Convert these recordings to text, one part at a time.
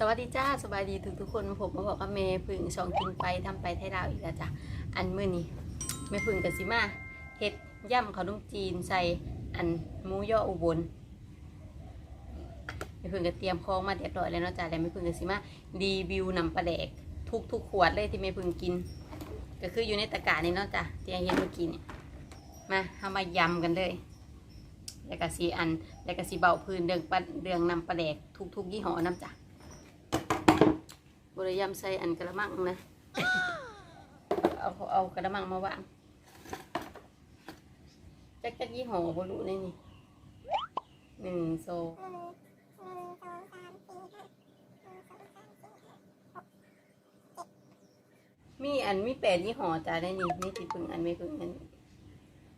สวัสดีจ้าสบายดีทุกทุกคนผมมาบอกว่าเมย์พึ่งช่องกินไปทำไปไทยดาวอีกแล้วจ้ะอันมื้อนี้แม่พึ่งกับสิมาเฮ็ดย่ำขนมจีนใส่อันหมูย่ออุบลแม่พึ่งก็เตรียมของมาเรียบร้อยแล้วเนาะจ้ะแล้วแม่พึ่งกับสิมารีวิวนำปลาแดกทุกทุกขวดเลยที่แม่พึ่งกิน ก็คืออยู่ในตะกร้านี่เนาะจ้ะที่เห็นเมื่อกี้เนี่ยมาเอามายำกันเลยแล้วก็สีอันแล้วก็สีเบาพื้นเดืองปลาเดืองนำปลาแดกทุกๆยี่ห้อน้ำจ้ะ บริยำใส่อันกระมังนะ เอาเอากระมังมาวางจักจักยี่ห้อบรู้ในนี่หนึ่งโซมีอันมีแปดยี่ห้อจ้าได้นี่นี่สิพึ่งอันไม่พึ่งอัน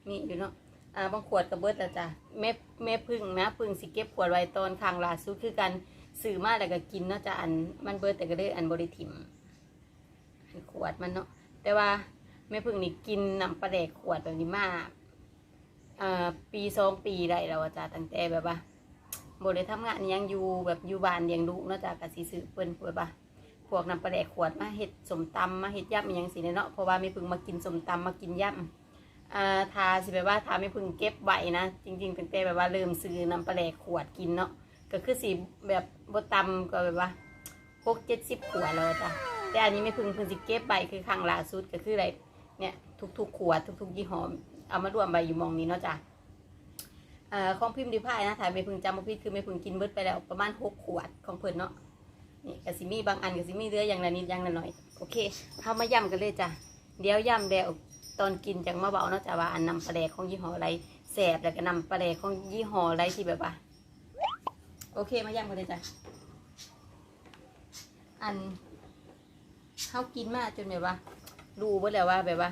มีอยู่เนาะอ่าบางขวดกระเบิดแล้วจ้ะแม่แม่พึ่งนะพึ่งสิเก็บขวดไว้ตอนข้างลาสุดคือกัน ซื้อมาแล้วก็กินเนาะจะอันมันเบิดแต่ก็เลยอันบริถิมอันขวดมันเนาะแต่ว่าแม่พึ่งนี่กินน้ำปลาแดกขวดแบบนี้มาอ่าปีสองปีได้แล้วจ้ะตั้งแต่แบบว่าบริทำงานยังอยู่แบบอยู่บ้านเลี้ยงลูกเนาะจ้ะกะสิซื้อเปิ้นแบบว่าพวกน้ำปลาแดกขวดมาเฮ็ดสมตำมาเฮ็ดยำอิหยังสิเนาะเพราะว่าแม่พึ่งมากินสมตำมากินยำอ่าทาสิแบบว่าทาแม่พึ่งเก็บไว้นะ จริงๆตั้งแต่แบบว่าเริ่มซื้อน้ำปลาแดกขวดกินเนาะ ก็คือสีแบบบตำก็แบบว่าหกเจ็ดสิบขวดแล้วจ้ะแต่อันนี้ไม่พึงพึงสิเก็บใบคือครั้งล่าสุดก็คืออะไรเนี่ยทุกๆขวดทุกๆยี่ห้อเอามารวมใบอยู่มองนี้เนาะจ้ะอ่อของพิมพ์ดีพายนะถ่ายไม่พึงจำมาพิดคือไม่พึงกินเบิดไปแล้วประมาณหกขวดของเพิ่นเนาะนี่กสิมี่บางอันกสิมี่เรืออย่างละนิดอย่างละหน่อยโอเคเข้ามาย่ำกันเลยจ้ะเดี๋ยวย่ำแล้วตอนกินจังมาเบาเนาะจ้ะว่าอันนำปลาแดกของยี่ห้ออะไรแสบแล้วก็นำปลาแดกของยี่ห้ออะไรที่แบบว่า โอเคมาย่ำกันเลยจ้ะอันเขากินมากจนแบบว่ารู้เบ่แล้วว่าแบบว่า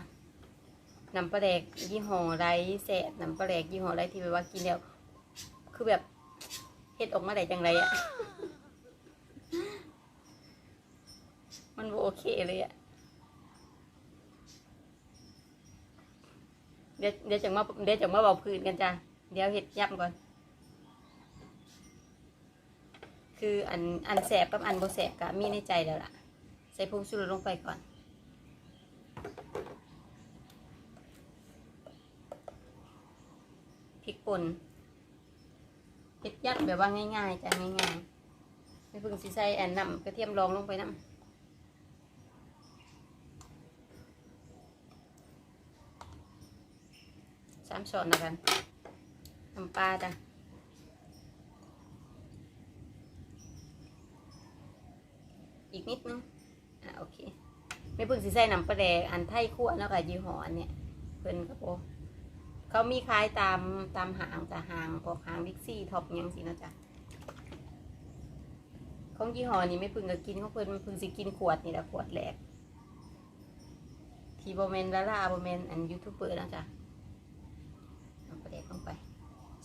น้ำปลาแดกยี่ห้อไรแสบน้ำปลาแดกยี่ห้อไรที่แบบว่ากินแล้วคือแบบเฮ็ดออกมาได้จังไรอะมันโอเคเลยอะเดี๋ยวเดี๋ยวจังมาเดี๋ยวจังมาเบาพื้นกันจ้ะเดี๋ยวเฮ็ดย่ำก่อน คืออันอันแสบกับอันบ่แสบก็มีในใจแล้วล่ะ ใส่ผงชูรสลงไปก่อนพริกป่นเฮ็ดยัดแบบว่าง่ายๆจ้ะง่ายๆไม่พิ่งสิใส่อันน้ำกระเทียมรองลงไปน้ำสามช้อนนะกันน้ำปลาจ้ะ อีกนิดนึง อะโอเคไม่พิ่งสิใส่น้ำปลาแดกอันไทยคั่วแล้วก็ยี่ห้ออันเนี้ยเพิ่นก็โอเขามีขายตามตามหางจ้ะห้างพวกหางบิ๊กซี่ท็อปยังสินะจ้ะของยี่ห้อนี้ไม่พิ่งก็กินของเพิ่นพิ่งสิกินขวดนี่แหละขวดแหลกทีโบเมนลาลาโบเมนอันยูทูบเบอร์นะจ้ะน้ำปลาแดกลงไป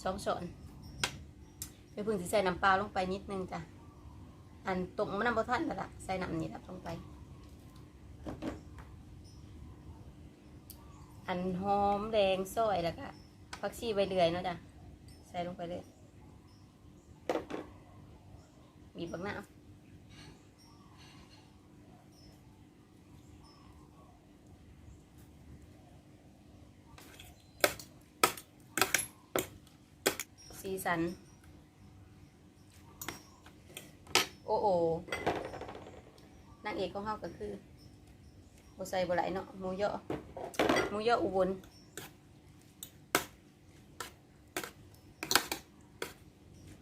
สองช้อนไม่พิ่งสิใส่น้ำปลาลงไปนิดนึงจ้ะ อันตกมันน้ำบท่านแล้วล่ะใส่น้ำนี่ละลงไป อันหอมแดงซอยแล้วก็ผักชีใบเลื่อยเนาะจ้ะใส่ลงไปเลยบีบบักน้ำสีสัน โอ้โอนางเอกของเขาก็คือโบใส่บไหลเนาะหมูเยอะหมูเยอะอุบล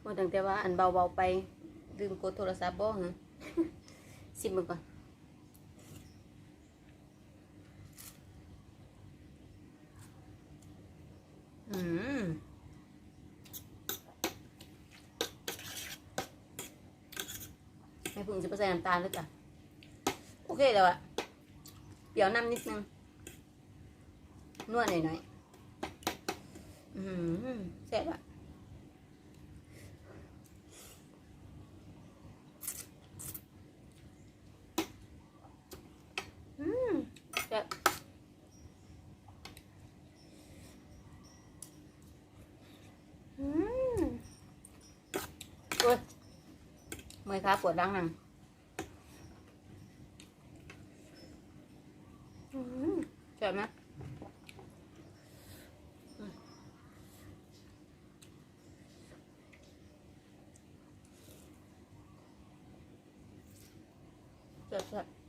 พูดตั้งแต่ว่าอันเบาๆไปลืมกดโทรศัพท์บ้องสิบมือก่อนอืม ไม่พึ่งจะไปใส่น้ำตาลเลยจ้ะโอเคแล้วอะเปรี้ยวน้ำนิดนึงนวดหน่อยๆอืมแซ่บอะ คะปวดดังนั่งจ็บไหมแบบ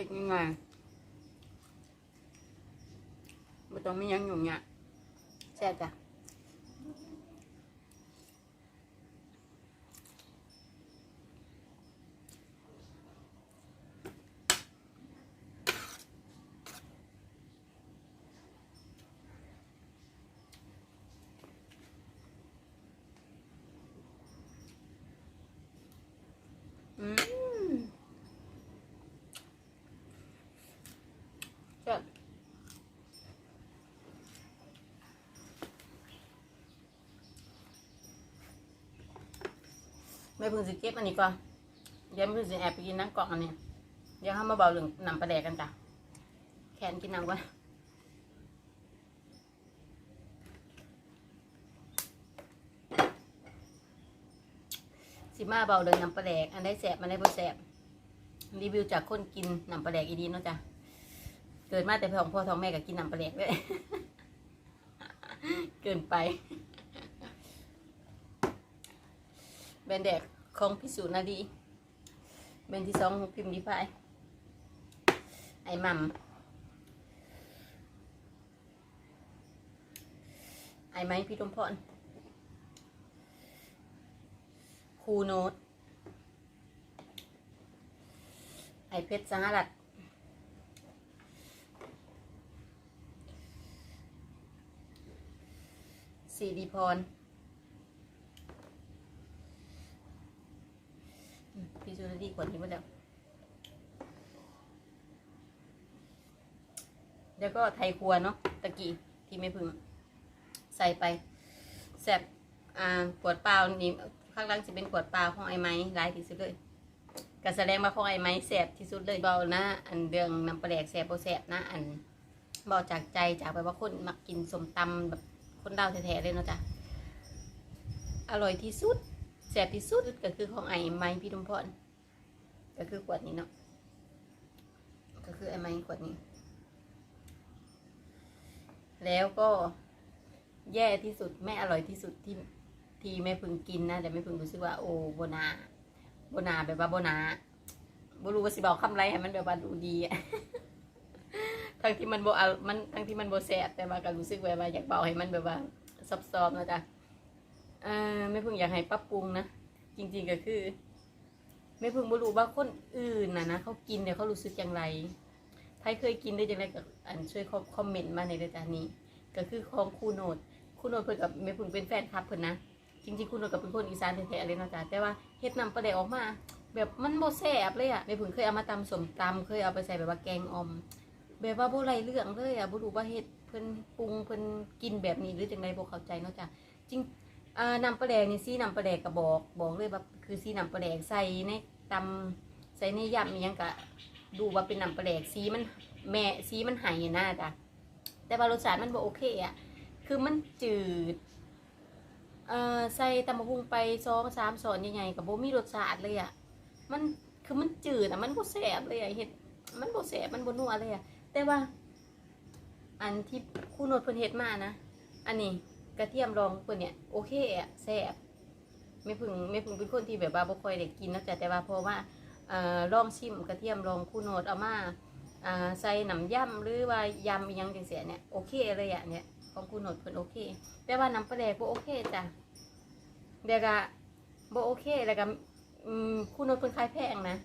เฮ็ดยังไงไม่ต้องมียังอยู่เนี่ยแซ่บจ้ะอืมแซ่บ ไม่พิ่งสิเก็บอันนี้ก่อนเดี๋ยวไม่พิ่งสิแอบไปกินน้ำกองอันนี้เดี๋ยวเข้ามาเบาเรื่องนำปลาแดกกันจ้ะแขนกินน้ำก่อนสิมาเบาเรื่องนำปลาแดกอันได้แสบมันได้บ่แสบรีวิวจากคนกินนำปลาแดกอีดีเนาะจ้ะเกิดมาแต่พ่อของพ่อท้องแม่ก็กินนำปลาแดกเลยเกินไป แบนด์แดกของพิสูจน์นาดีแบนที่สองของพิมพ์ดีพายไอ้มัมไอ้ไม้พี่ตมพรครูโนตไอ้เพชรสังหรัฐสีดีพร อืมพี่ซู ดีขวดนี้มดแล้ว แล้วก็ไทยครัวเนาะตะกี้ที่ไม่พึงใส่ไปแซบอ่าขวดเปล่านี่ข้างล่างจะเป็นขวดเปล่าของไอ้ไม้ลายที่สุดเลยก็แสดงมาของไอ้ไม้แสบที่สุดเลยเบานะ อันเดืองน้ำปลาแดกแสบโบแสบนะอันเบาจากใจจากไปว่าคนมักกินสมตำแบบคนดาวแท้ๆเลยเนาะจ้ะอร่อยที่สุดแสบที่สุดก็คือของไอ้ไม้พี่ทุมพร ก็คือขวดนี้เนาะก็คือไอ้ไม้ขวดนี้ แล้วก็แย่ที่สุดไม่อร่อยที่สุดที่ที่แม่พึงกินนะแต่แม่พึงรู้สึกว่าโอ้โบนาโบนาแบบว่าโบนาบรู้ว่าสิบอกคำไรให้มันแบบว่าดูดีอะทั้งที่มันโบเอามันทั้งที่มันโบแสบแต่ว่าก็รู้สึกแบบว่าอยากเบาให้มันแบบว่าซอฟๆนะจ๊ะอ่าไม่พิ่งอยากให้ปรับปรุงนะจริง ๆก็คือ ไม่เพิ่งบ่รู้ว่าคนอื่นนะนะเขากินเนี่ยวเขารู้สึกอย่างไรใครเคยกินได้จังไรก็อันช่วยคอมเมนต์มาในรายการนี้ ก็คือของคูโนดคูโนดเพิ่นกับไม่เพิ่งเป็นแฟนคลับเพิ่นนะจริงๆคูโนดกับเป็นคนอีสานแท้ๆเลยนะจ๊ะแต่ว่าเฮ็ดนำปลาแดออกมา แบบมันบ่แซ่บเลยอะไม่เพิ่งเคยเอามาตำสมตำเคยเอาไปใส่แบบว่าแกงออมแบบว่าโบไรเรื่องเลยอะบ่รู้ว่าเฮ็ดเพิ่นปรุงเพิ่นกินแบบนี้หรือจังไรบ่เข้าใจเนาะจ๊ะจริงนำปลาแดกนี่ซีนำปลาแดกกระบอกบอกเลยว่าคือซีนำปลาแดกใส่ใน ตำใส่ในยำมียังกะดูว่าเป็นนำปลาแดกสีมันแม่สีมันหายนะจ้ะแต่ว่ารสชาติมันบ่โอเคอะคือมันจืดเอ่อใส่ตำมะฮุงไปสองสามสอนใหญ่ๆกับโบมีรสชาติเลยอะมันคือมันจืดอะมันบ่แซ่บเลยอะเห็ดมันบ่แซ่บมันบ่นัวเลยอะแต่ว่า อันที่คู่โนดเพิ่นเฮ็ดมานะอันนี้กระเทียมรองเพิ่นเนี่ยโอเคอะแซ่บ ไม่พึงไม่พึงเป็นคนที่แบบว่าบ่ค่อยได้กินนอกจากแต่ว่าเพราะว่าเอ่อลองชิมกระเทียมรองคู่โนดเอามาอ่าใส่น้ำย่ำหรือว่ายำอิหยังจังเสียเนี่ยโอเคเลยอะเนี่ยของคู่โนดเพิ่นโอเค แต่ว่าน้ำปลาแดกบ่โอเคจ้ะเดี๋ยวก็บ่โอเคแล้วก็คู่โนดเพิ่นขายแพงนะ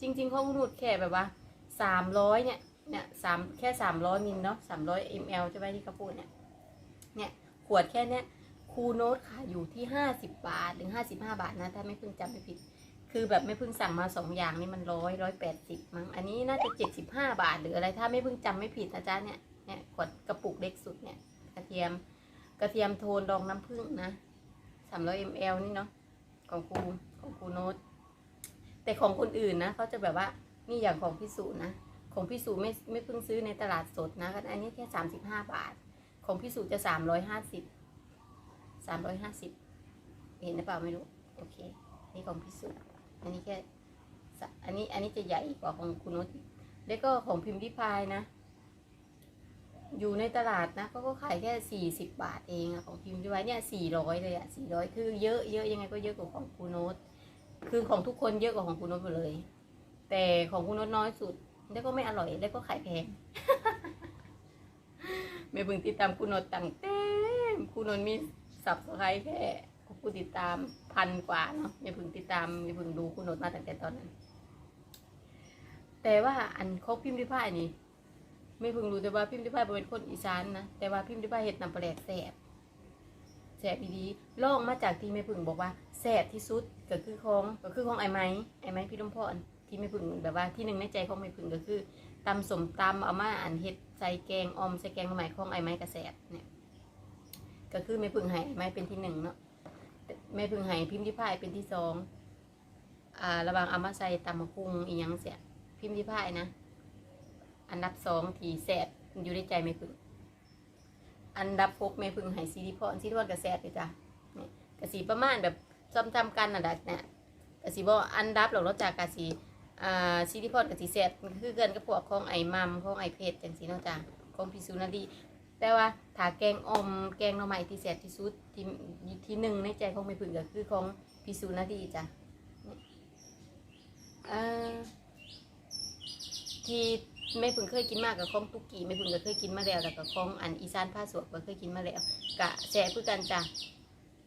จริงๆของคู่โนดแค่แบบว่าสามร้อยเนี่ยเนี่ยสามแค่สามร้อยมิลเนาะสามร้อยมลใช่ไหมที่เขาพูดเนี่ยเนี่ยขวดแค่เนี้ย คูโน้ตค่ะอยู่ที่ห้าสิบบาทถึงห้าสิบห้าบาทนะ ถ้าไม่เพิ่งจำไม่ผิด คือแบบไม่เพิ่งสั่งมาสองอย่างนี่มันร้อยร้อยแปดสิบมั้งอันนี้น่าจะเจ็ดสิบห้าบาท หรืออะไรถ้าไม่เพิ่งจำไม่ผิดนะจ๊ะเนี่ยเนี่ยขวดกระปุกเล็กสุดเนี่ยกระเทียมกระเทียมโทนดองน้ำผึ้งนะสามร้อยมลนี่เนาะของครูของครูโน้ตแต่ของคนอื่นนะเขาจะแบบว่านี่อย่างของพี่สุนะของพี่สุไม่ไม่เพิ่งซื้อในตลาดสดนะอันนี้แค่สามสิบห้าบาท ของพี่สุจะสามร้อยห้า สามร้อยห้าสิบเห็นหรือเปล่าไม่รู้ โอเค นี่ของพี่สุอันนี้แค่อันนี้อันนี้จะใหญ่กว่าของคุณนุชแล้วก็ของพิมพ์ริพายนะ อยู่ในตลาดนะเขาก็ขายแค่สี่สิบบาทเองอะของพิมพ์ริพายเนี่ยสี่ร้อยเลยอะสี่ร้อยคือเยอะเยอะยังไงก็เยอะกว่าของคุณนุชคือของทุกคนเยอะกว่าของคุณนุชหมดเลย แต่ของคุณนุชน้อยสุด แล้วก็ไม่อร่อย แล้วก็ขายแพงไม่เพิ่งติดตามคุณนนท์ตั้งแต่คุณนนท์มี สับสไครแค่ผู้ติดตามพันกว่าเนาะไม่เพิ่งติดตามไม่เพิ่งดูคุณนนท์มาตั้งแต่ตอนนั้น แต่ว่าอันเขาพิมพ์ริพายนี่ไม่พิ่งรู้แต่ว่าพิมพ์ริพายเป็นคนอีสานนะแต่ว่าพิมพ์ริพายเห็ดนำปลาแหลกแสบแสบดีๆลองมาจากที่ไม่พิ่งบอกว่าแสบที่สุดก็คือของก็คือของไอ้ไม้ไอ้ไม้พี่ลุงพ่อที่ไม่พิ่งแบบว่าที่หนึ่งในใจของไม่พิ่งก็คือตำสมตำเอามาอันเฮ็ดใส่แกงออมใส่แกงใหม่ของไอ้ไม้กระแสบเนี่ย ก็คือไม่พึ่งไห้ไม้เป็นที่หนึ่งเนาะไม่พึ่งไห้พิมพ์ที่พายเป็นที่สองอ่าระวังเอามาใส่ตำมะพุงอีหยังเสียพิมพ์ที่พายนะ อันดับสองที่แสบอยู่ในใจไม่พึ่ง อันดับหกไม่พึ่งไห้ซีริพรซีริพรกระแสบเลยจ้ะเนี่ยกระสีประมาณแบบซ้ำทำกันน่ะดักเนี่ยกระสีบ่อันดับหรอกรถจากกระสีอ่าซิลิพอดกับสีแซดมันคือเกินกับพวกของไอ้มัมของไอ้เพชรจังสีเนาะจ้ะของพิซูนาดี แต่ว่าถ้าแกงอมแกงหน่อไม้ที่แซ่บที่สุดที่ที่หนึ่งในใจของไม่พึ่งก็คือของพิซูนาดีจ้ะนี่อ่าที่ไม่พึ่งเคยกินมากกับของตุกกี้ไม่พึ่งก็เคยกินมาแล้วแต่กับของอันอีสานผ้าสวกก็เคยกินมาแล้วกะแซ่บคือกันจ้ะ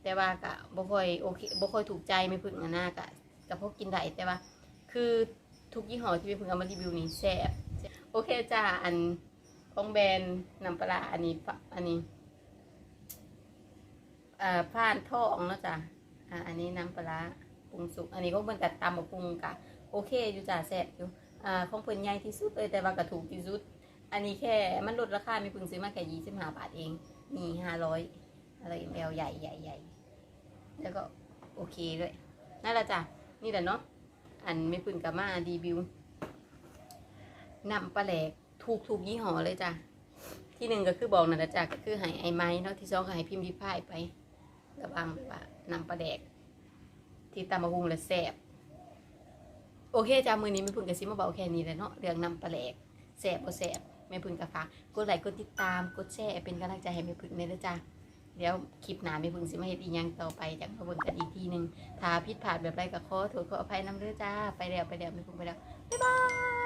แต่ว่ากะบ่ค่อยโอเคบ่ค่อยถูกใจไม่พึ่งอะนะกะกับพวกกินได้แต่ว่า คือทุกยี่ห้อที่พี่พิ่งเอามารีวิวนี้แซ่บโอเคจ้าอัน ของแบรนด์น้ำปลาอันนี้อันนี้อ่าผ่านท่องเนาะจ้ะอ่าอันนี้น้ำปลาปรุงสุก อันนี้ก็เหมือนกับตำบักปรุงกะโอเคอยู่จ้าแซ่บอยู่อ่าของเพิ่นใหญ่ที่สุดเลยแต่ว่ากระถูกที่สุด อันนี้แค่มันลดราคามีเพิ่งซื้อมาแค่ยี่สิบห้าบาทเอง มีห้าร้อยอะไรแมวใหญ่ใหญ่ใหญ่แล้วก็โอเคด้วยนั่นแหละจ้ะนี่แหละเนาะอันไม่พึ่งกับมารีวิวนำปลาแหลก ถูกถูกยี่ห้อเลยจ้ะ ที่หนึ่งก็คือบอกนั่นแหละจ้ะก็คือหายไอไม้เนาะที่สองก็หายพิมพ์ริพายไประวังแบบว่านำปลาแดก ที่ตำมะฮุงและแสบโอเคจ้ามือนี้ไม่พึ่งกับซิมาเบาแค่นี้เลยเนาะเรื่องนำปลาแหลกแสบบ่แสบไม่พึ่งกับฝากกดไลค์กดติดตามกดแชร์เป็นกำลังใจให้ไม่พึ่งเลยนะจ้ะเดี๋ยวคลิปหน้าไม่พึ่งสิมาเฮ็ดอีกอย่างต่อไปจากมาเบิ่งกันอีกทีหนึ่งถ้าผิดพลาดแบบไรก็ขอโทษขออภัยน้ำเด้อจ้าไปแล้วไปแล้วไม่พุ่งไปแล้วบ๊ายบาย